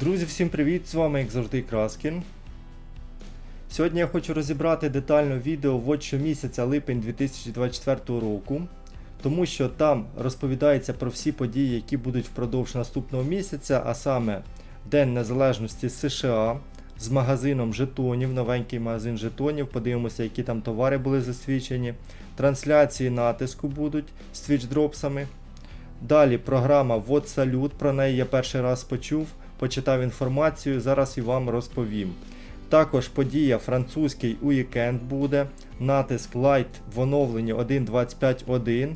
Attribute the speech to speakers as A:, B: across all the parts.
A: Друзі, всім привіт! З вами, як завжди, Краскін. Сьогодні я хочу розібрати детально відео в щомісяця липень 2024 року, тому що там розповідається про всі події, які будуть впродовж наступного місяця, а саме День Незалежності США з магазином жетонів, новенький магазин жетонів. Подивимося, які там товари були засвідчені. Трансляції натиску будуть з твічдропсами. Далі програма Вот Салют, про неї я перший раз почув, почитав інформацію, зараз і вам розповім. Також подія французький уікенд буде, натиск Light в оновленні 1.25.1,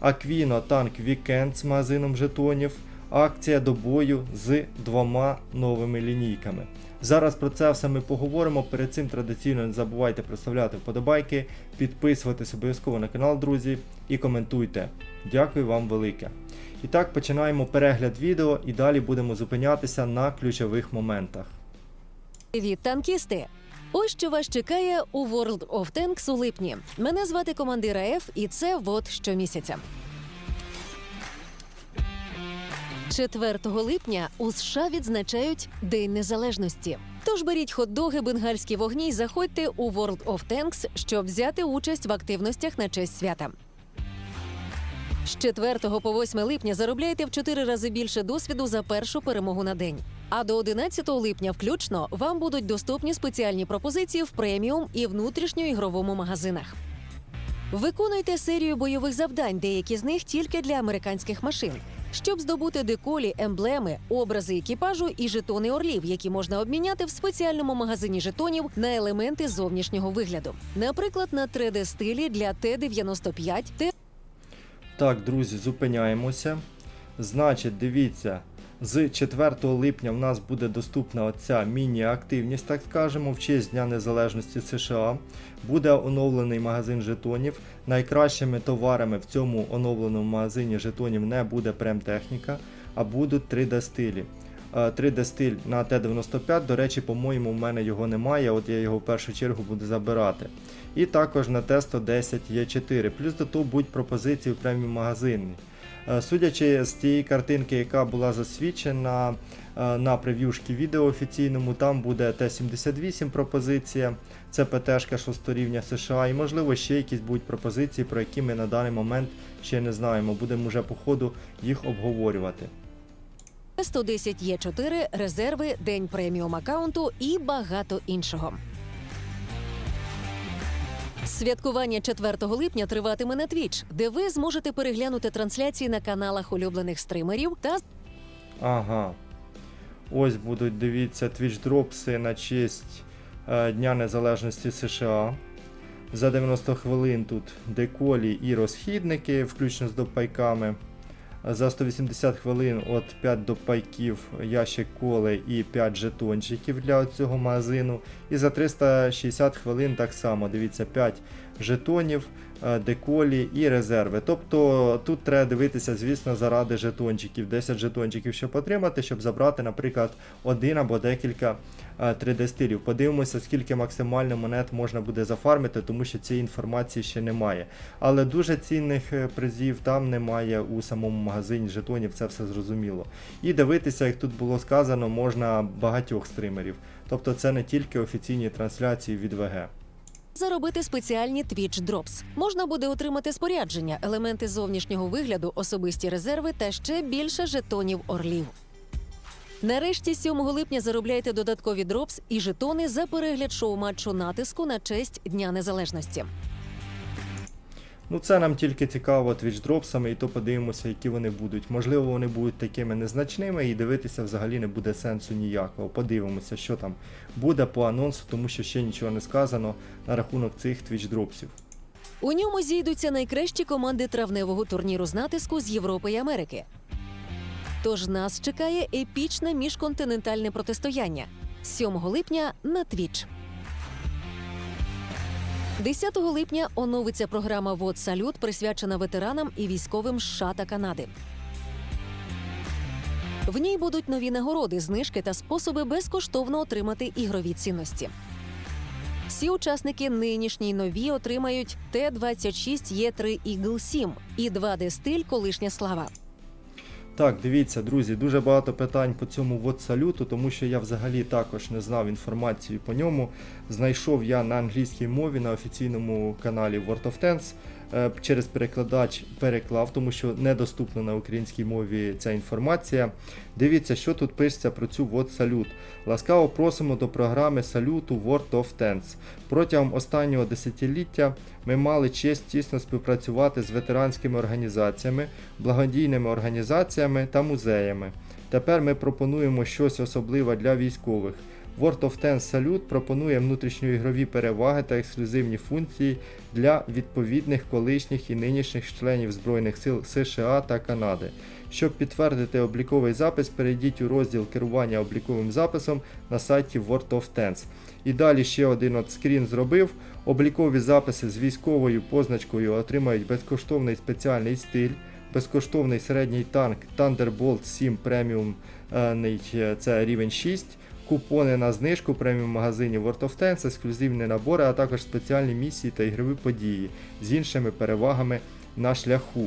A: Aquino Tank Weekend з магазином жетонів, акція до бою з двома новими лінійками. Зараз про це все ми поговоримо. Перед цим традиційно не забувайте проставляти вподобайки, підписуватись обов'язково на канал, друзі, і коментуйте. Дякую вам велике. І так починаємо перегляд відео і далі будемо зупинятися на ключових моментах.
B: Привіт, танкісти! Ось що вас чекає у World of Tanks у липні. Мене звати командира Ф, і це вот щомісяця. 4 липня у США відзначають День Незалежності. Тож беріть хот-доги, бенгальські вогні й заходьте у World of Tanks, щоб взяти участь в активностях на честь свята. З 4 по 8 липня заробляйте в 4 рази більше досвіду за першу перемогу на день. А до 11 липня включно вам будуть доступні спеціальні пропозиції в преміум і внутрішньоігровому магазинах. Виконуйте серію бойових завдань, деякі з них тільки для американських машин, щоб здобути деколі, емблеми, образи екіпажу і жетони орлів, які можна обміняти в спеціальному магазині жетонів на елементи зовнішнього вигляду. Наприклад, на 3D-стилі для Т-95, Т
A: Так, друзі, зупиняємося. Значить, дивіться, з 4 липня в нас буде доступна оця міні-активність, так скажемо, в честь Дня Незалежності США. Буде оновлений магазин жетонів. Найкращими товарами в цьому оновленому магазині жетонів не буде премтехніка, а будуть 3D-стилі. 3D стиль на Т-95, до речі, по-моєму, в мене його немає, от я його в першу чергу буду забирати. І також на Т-110 Е4. Плюс до того будуть пропозиції в преміум магазині. Е, Судячи з тієї картинки, яка була засвідчена е, на прев'юшки відео офіційному, там буде Т-78 пропозиція, це ПТшка 6 рівня США, і можливо ще якісь будуть пропозиції, про які ми на даний момент ще не знаємо. Будемо вже по ходу їх обговорювати.
B: 110 Є4, резерви, день преміум аккаунту і багато іншого. Святкування 4 липня триватиме на Twitch, де ви зможете переглянути трансляції на каналах улюблених стримерів та
A: Ага. Ось будуть, дивіться, твічдропси на честь е, Дня Незалежності США. За 90 хвилин тут деколі і розхідники, включно з допайками. За 180 хвилин от 5 допайків, ящик коли і 5 жетончиків для цього магазину. І за 360 хвилин так само, дивіться, 5 жетонів, е, деколі і резерви. Тобто тут треба дивитися, звісно, заради жетончиків. 10 жетончиків, щоб отримати, щоб забрати, наприклад, один або декілька 3D-стилів. Подивимося, скільки максимально монет можна буде зафармити, тому що цієї інформації ще немає. Але дуже цінних е, призів там немає у самому магазині жетонів, це все зрозуміло. І дивитися, як тут було сказано, можна багатьох стримерів. Тобто це не тільки офіційні трансляції від ВГ.
B: Заробити спеціальні Twitch Drops. Можна буде отримати спорядження, елементи зовнішнього вигляду, особисті резерви та ще більше жетонів орлів. Нарешті 7 липня заробляйте додаткові дропс і жетони за перегляд шоу-матчу натиску на честь Дня Незалежності.
A: Ну, це нам тільки цікаво твічдропсами, і то подивимося, які вони будуть. Можливо, вони будуть такими незначними і дивитися взагалі не буде сенсу ніякого. Подивимося, що там буде по анонсу, тому що ще нічого не сказано на рахунок цих твічдропсів.
B: У ньому зійдуться найкращі команди травневого турніру з натиску з Європи і Америки. Тож нас чекає епічне міжконтинентальне протистояння 7 липня на Twitch. 10 липня оновиться програма «Вот Салют, присвячена ветеранам і військовим США та Канади. В ній будуть нові нагороди, знижки та способи безкоштовно отримати ігрові цінності. Всі учасники нинішній нові отримають Т-26 Е3 Eagle 7 і 2D стиль колишня слава.
A: Так, дивіться, друзі, дуже багато питань по цьому вот салюту, тому що я взагалі також не знав інформацію по ньому. Знайшов я на англійській мові на офіційному каналі World of Tanks. Е, Через перекладач переклав, тому що недоступна на українській мові ця інформація. Дивіться, що тут пишеться про цю вот салют. Ласкаво просимо до програми салюту World of Tanks. Протягом останнього десятиліття ми мали честь тісно співпрацювати з ветеранськими організаціями, благодійними організаціями та музеями. Тепер ми пропонуємо щось особливе для військових. World of Tanks Salute пропонує внутрішньоігрові переваги та ексклюзивні функції для відповідних колишніх і нинішніх членів Збройних сил США та Канади. Щоб підтвердити обліковий запис, перейдіть у розділ керування обліковим записом на сайті World of Tanks. І далі ще один от скрін зробив. Облікові записи з військовою позначкою отримають безкоштовний спеціальний стиль, безкоштовний середній танк Thunderbolt 7 преміум е, це рівень 6, купони на знижку преміум магазині World of Tanks, ексклюзивні набори, а також спеціальні місії та ігрові події з іншими перевагами на шляху.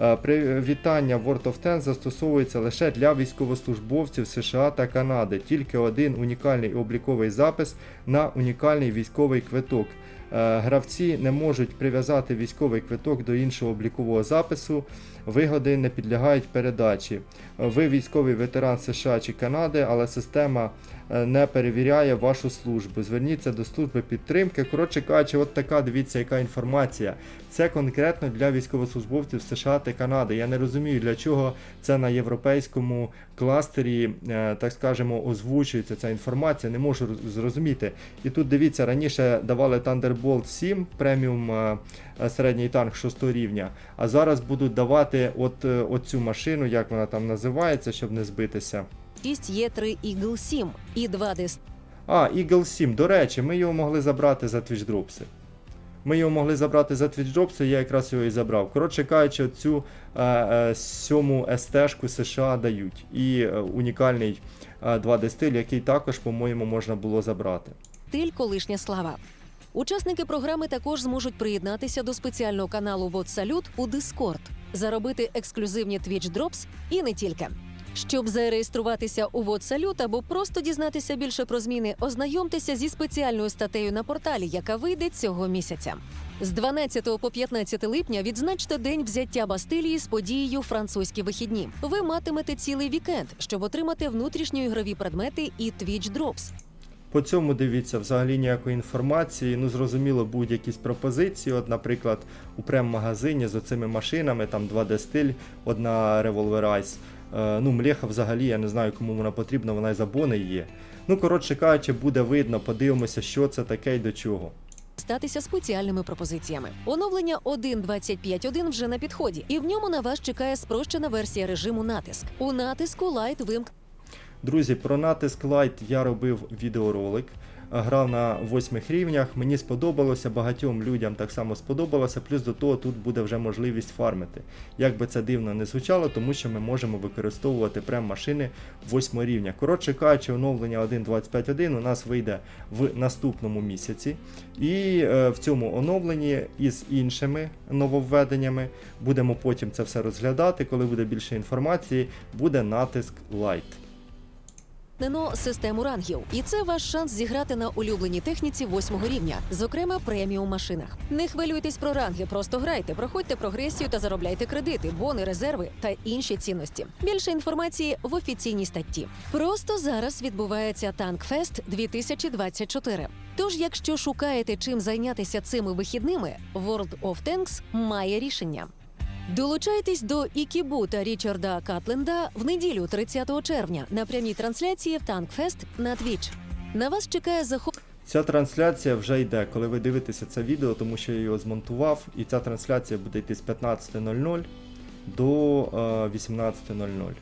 A: Е, Привітання World of Tanks застосовується лише для військовослужбовців США та Канади. Тільки один унікальний обліковий запис на унікальний військовий квиток. Е, Гравці не можуть прив'язати військовий квиток до іншого облікового запису. Вигоди не підлягають передачі. Ви військовий ветеран США чи Канади, але система е, не перевіряє вашу службу. Зверніться до служби підтримки. Коротше кажучи, от така дивіться, яка інформація. Це конкретно для військовослужбовців США та Канади. Я не розумію, для чого це на європейському кластері, е, так скажемо, озвучується ця інформація. Не можу зрозуміти. І тут дивіться, раніше давали Thunderbolt 7 преміум е, середній танк 6 рівня, а зараз будуть давати от, е, от цю машину, як вона там називається, щоб не збитися.
B: Є 3 Eagle 7 і 2 д
A: А, Eagle 7, до речі, ми його могли забрати за Twitch Dropси. Ми його могли забрати за Twitch Dropsi, я якраз його і забрав. Коротше кажучи, цю е, е, сьому СТ-шку США дають. І е, унікальний е, 2D стиль, який також, по-моєму, можна було забрати.
B: стиль колишня слава. Учасники програми також зможуть приєднатися до спеціального каналу Вот Салют у Discord, заробити ексклюзивні Twitch Drops і не тільки. Щоб зареєструватися у Салют або просто дізнатися більше про зміни, ознайомтеся зі спеціальною статтею на порталі, яка вийде цього місяця. З 12 по 15 липня відзначте день взяття Бастилії з подією Французькі вихідні. Ви матимете цілий вікенд, щоб отримати внутрішньоігрові предмети і Twitch Drops.
A: По цьому дивіться взагалі ніякої інформації. Ну зрозуміло, будуть якісь пропозиції. От, наприклад, у прем-магазині з оцими машинами, там 2D стиль, одна Revolver Ice. Е, ну, млеха взагалі, я не знаю, кому вона потрібна, вона і за бони є. Ну, коротше кажучи, буде видно, подивимося, що це таке і до чого.
B: статися спеціальними пропозиціями. Оновлення 1.25.1 вже на підході, і в ньому на вас чекає спрощена версія режиму натиск. У натиску Light вимк
A: Друзі, про натиск Lite я робив відеоролик. Грав на восьмих рівнях. Мені сподобалося, багатьом людям так само сподобалося. Плюс до того тут буде вже можливість фармити. Як би це дивно не звучало, тому що ми можемо використовувати прем машини восьмого рівня. Коротше кажучи, оновлення 1.25.1 у нас вийде в наступному місяці. І е, в цьому оновленні із іншими нововведеннями будемо потім це все розглядати. Коли буде більше інформації, буде натиск Lite.
B: Нено систему рангів, і це ваш шанс зіграти на улюбленій техніці восьмого рівня, зокрема преміум машинах. Не хвилюйтесь про ранги, просто грайте, проходьте прогресію та заробляйте кредити, бони, резерви та інші цінності. Більше інформації в офіційній статті. Просто зараз відбувається Танкфест 2024. Тож, якщо шукаєте чим зайнятися цими вихідними, World of Tanks має рішення. Долучайтесь до Ікібу та Річарда Катленда в неділю 30 червня на прямій трансляції в Танкфест на Twitch. На вас чекає захоп.
A: Ця трансляція вже йде, коли ви дивитеся це відео, тому що я його змонтував, і ця трансляція буде йти з 15.00 до е, 18.00.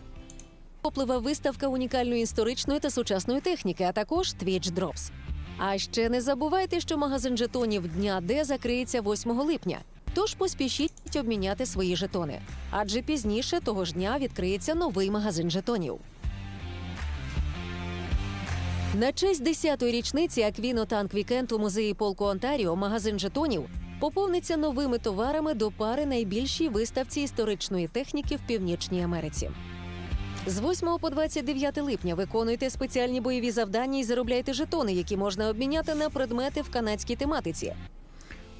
B: Поплива виставка унікальної історичної та сучасної техніки, а також Twitch Drops. А ще не забувайте, що магазин жетонів Дня Д закриється 8 липня. Тож поспішіть обміняти свої жетони. Адже пізніше того ж дня відкриється новий магазин жетонів. На честь 10-ї річниці Аквіно Танк Вікенд у музеї полку Онтаріо магазин жетонів поповниться новими товарами до пари найбільшій виставці історичної техніки в Північній Америці. З 8 по 29 липня виконуйте спеціальні бойові завдання і заробляйте жетони, які можна обміняти на предмети в канадській тематиці.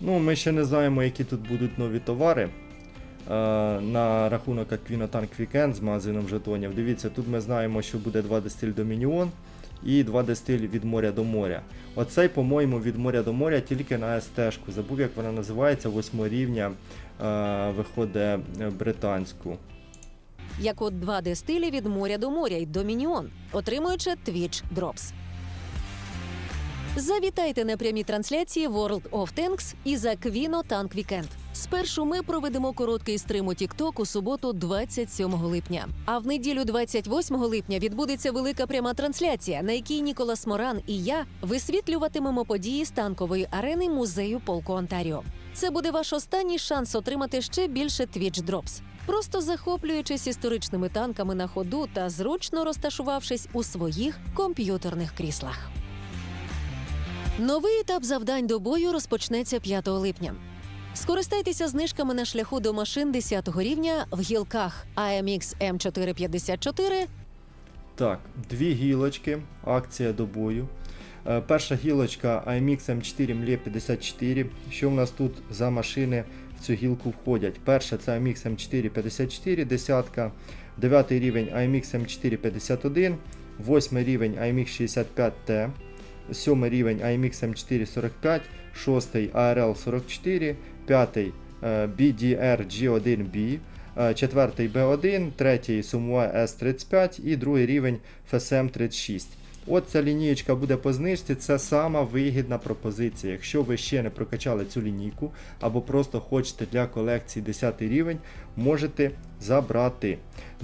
A: Ну, ми ще не знаємо, які тут будуть нові товари. Е, на рахунок Aquino Tank Weekend з магазином жетонів. Дивіться, тут ми знаємо, що буде 2 дистиль Домініон і 2 дистиль від моря до моря. Оцей, по-моєму, від моря до моря тільки на СТ-шку. Забув, як вона називається, 8 рівня е, виходить е, британську.
B: Як от два дистилі від моря до моря й Домініон, отримуючи Twitch Drops. Завітайте на прямі трансляції World of Tanks і за Квіно Танк Weekend. Спершу ми проведемо короткий стрим у TikTok у суботу, 27 липня. А в неділю, 28 липня, відбудеться велика пряма трансляція, на якій Ніколас Моран і я висвітлюватимемо події з танкової арени музею полку Онтаріо. Це буде ваш останній шанс отримати ще більше Twitch Drops. Просто захоплюючись історичними танками на ходу та зручно розташувавшись у своїх комп'ютерних кріслах. Новий етап завдань до бою розпочнеться 5 липня. Скористайтеся знижками на шляху до машин 10 рівня в гілках AMX M454
A: Так, дві гілочки, акція до бою. Е, Перша гілочка AMX M4 MLE 54. Що в нас тут за машини в цю гілку входять? Перша це AMX M4 54, десятка, 9 рівень AMX M4 51, 8 рівень AMX 65T, 7 рівень AMX M4 45, 6 ARL 44, 5 е, BDR G1B, е, четвертий B1, третій Sumua S35 і другий рівень FSM 36. От ця лінієчка буде по знижці, це сама вигідна пропозиція. Якщо ви ще не прокачали цю лінійку, або просто хочете для колекції 10 рівень, можете забрати.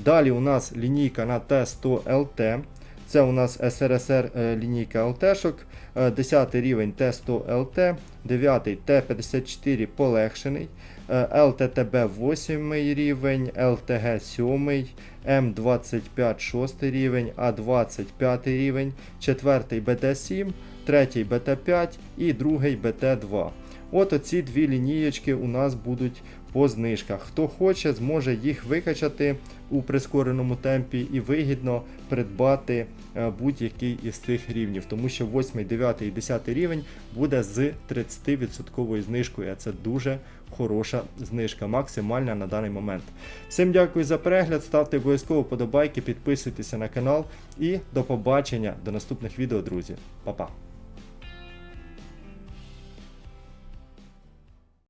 A: Далі у нас лінійка на T100 LT. Це у нас СРСР е, лінійка ЛТшок, е, 10 рівень Т100 ЛТ, 9 Т54 полегшений, е, ЛТТБ 8 рівень, ЛТГ 7, М25 6 рівень, А20 5 рівень, 4 БТ7, 3 БТ5 і 2 БТ2. От оці дві лінієчки у нас будуть по знижках. Хто хоче, зможе їх викачати у прискореному темпі і вигідно придбати е, будь-який із цих рівнів, тому що 8, 9 і 10 рівень буде з 30% знижкою. а Це дуже хороша знижка, максимальна на даний момент. Всім дякую за перегляд, ставте обов'язково вподобайки, підписуйтеся на канал і до побачення до наступних відео, друзі. Па-па!